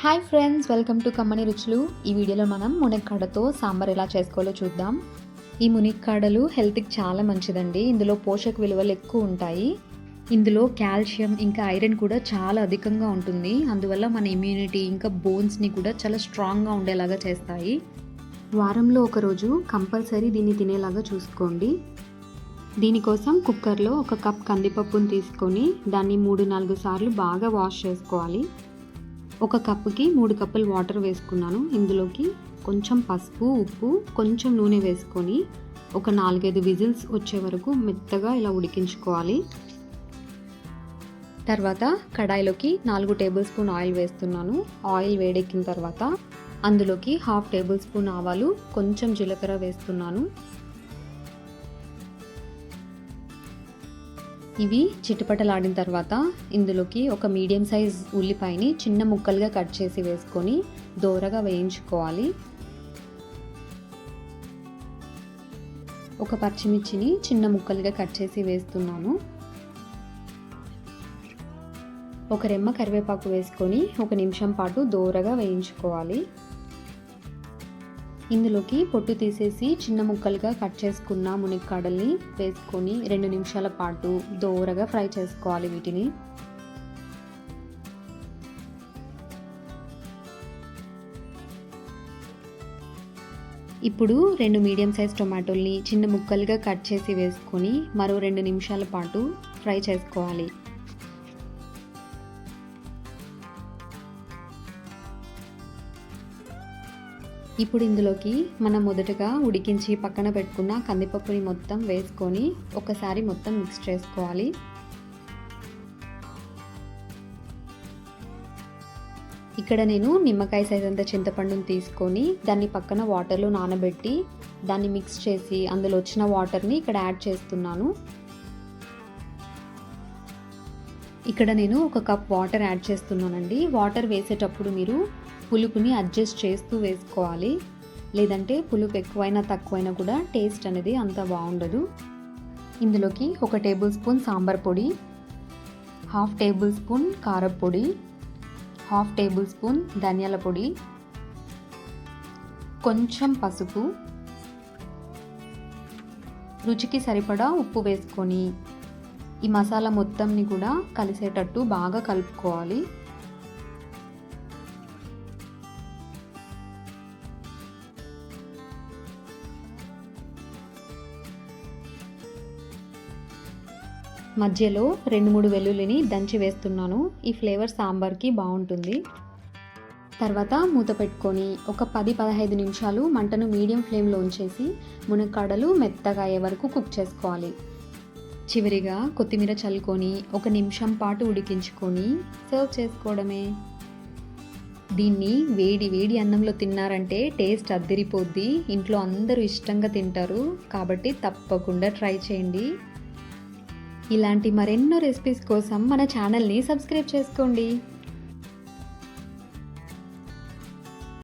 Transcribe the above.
Hi friends welcome to కమ్మని రుచులు. ఈ వీడియోలో మనం మునక్కాడతో సాంబార్ ఎలా చేసుకోవాలో చూద్దాం. ఈ మునక్కాడలు హెల్త్కి చాలా మంచిదండి. ఇందులో పోషక విలువలు ఎక్కువ ఉంటాయి. ఇందులో కాల్షియం ఇంకా ఐరన్ కూడా చాలా అధికంగా ఉంటుంది. అందువల్ల మన ఇమ్యూనిటీ ఇంకా బోన్స్ని కూడా చాలా స్ట్రాంగ్గా ఉండేలాగా చేస్తాయి. వారంలో ఒకరోజు కంపల్సరీ దీన్ని తినేలాగా చూసుకోండి. దీనికోసం కుక్కర్లో ఒక కప్ కందిపప్పును తీసుకొని దాన్ని మూడు నాలుగు సార్లు బాగా వాష్ చేసుకోవాలి. ఒక కప్పుకి మూడు కప్పులు వాటర్ వేసుకున్నాను. ఇందులోకి కొంచెం పసుపు ఉప్పు కొంచెం నూనె వేసుకొని ఒక నాలుగైదు విజిల్స్ వచ్చే వరకు మెత్తగా ఇలా ఉడికించుకోవాలి. తర్వాత కడాయిలోకి నాలుగు టేబుల్ స్పూన్ ఆయిల్ వేస్తున్నాను. ఆయిల్ వేడెక్కిన తర్వాత అందులోకి హాఫ్ టేబుల్ స్పూన్ ఆవాలు కొంచెం జీలకర్ర వేస్తున్నాను. ఇవి చిటపటలాడిన తర్వాత ఇందులోకి ఒక మీడియం సైజ్ ఉల్లిపాయని చిన్న ముక్కలుగా కట్ చేసి వేసుకొని దోరగా వేయించుకోవాలి. ఒక పచ్చిమిర్చిని చిన్న ముక్కలుగా కట్ చేసి వేస్తున్నాను. ఒక రెమ్మ కరివేపాకు వేసుకొని ఒక నిమిషం పాటు దోరగా వేయించుకోవాలి. ఇందులోకి పొట్టు తీసేసి చిన్న ముక్కలుగా కట్ చేసుకున్న మునక్కాడల్ని వేసుకొని రెండు నిమిషాల పాటు దోరగా ఫ్రై చేసుకోవాలి వీటిని. ఇప్పుడు రెండు మీడియం సైజ్ టొమాటోల్ని చిన్న ముక్కలుగా కట్ చేసి వేసుకొని మరో రెండు నిమిషాల పాటు ఫ్రై చేసుకోవాలి. ఇప్పుడు ఇందులోకి మనం మొదటగా ఉడికించి పక్కన పెట్టుకున్న కందిపప్పుని మొత్తం వేసుకొని ఒకసారి మొత్తం మిక్స్ చేసుకోవాలి. ఇక్కడ నేను నిమ్మకాయ సైజ్ అంత చింతపండుని తీసుకొని దాన్ని పక్కన వాటర్లో నానబెట్టి దాన్ని మిక్స్ చేసి అందులో వచ్చిన వాటర్ని ఇక్కడ యాడ్ చేస్తున్నాను. ఇక్కడ నేను ఒక కప్ వాటర్ యాడ్ చేస్తున్నానండి. వాటర్ వేసేటప్పుడు మీరు పులుపుని అడ్జస్ట్ చేస్తూ వేసుకోవాలి. లేదంటే పులుపు ఎక్కువైనా తక్కువైనా కూడా టేస్ట్ అనేది అంత బాగుండదు. ఇందులోకి ఒక టేబుల్ స్పూన్ సాంబార్ పొడి హాఫ్ టేబుల్ స్పూన్ కారపొడి హాఫ్ టేబుల్ స్పూన్ ధనియాల పొడి కొంచెం పసుపు రుచికి సరిపడా ఉప్పు వేసుకొని ఈ మసాలా మొత్తంని కూడా కలిసేటట్టు బాగా కలుపుకోవాలి. మధ్యలో రెండు మూడు వెల్లుల్లిని దంచి వేస్తున్నాను. ఈ ఫ్లేవర్ సాంబార్కి బాగుంటుంది. తర్వాత మూత పెట్టుకొని ఒక పది పదహైదు నిమిషాలు మంటను మీడియం ఫ్లేమ్లో ఉంచేసి మునక్కాడలు మెత్తగా అయ్యే వరకు కుక్ చేసుకోవాలి. చివరిగా కొత్తిమీర చల్లుకొని ఒక నిమిషం పాటు ఉడికించుకొని సర్వ్ చేసుకోవడమే. దీన్ని వేడి వేడి అన్నంలో తిన్నారంటే టేస్ట్ అద్దరిపోద్ది. ఇంట్లో అందరూ ఇష్టంగా తింటారు. కాబట్టి తప్పకుండా ట్రై చేయండి. ఇలాంటి మరెన్నో రెసిపీస్ కోసం మన ఛానల్ని సబ్స్క్రైబ్ చేసుకోండి.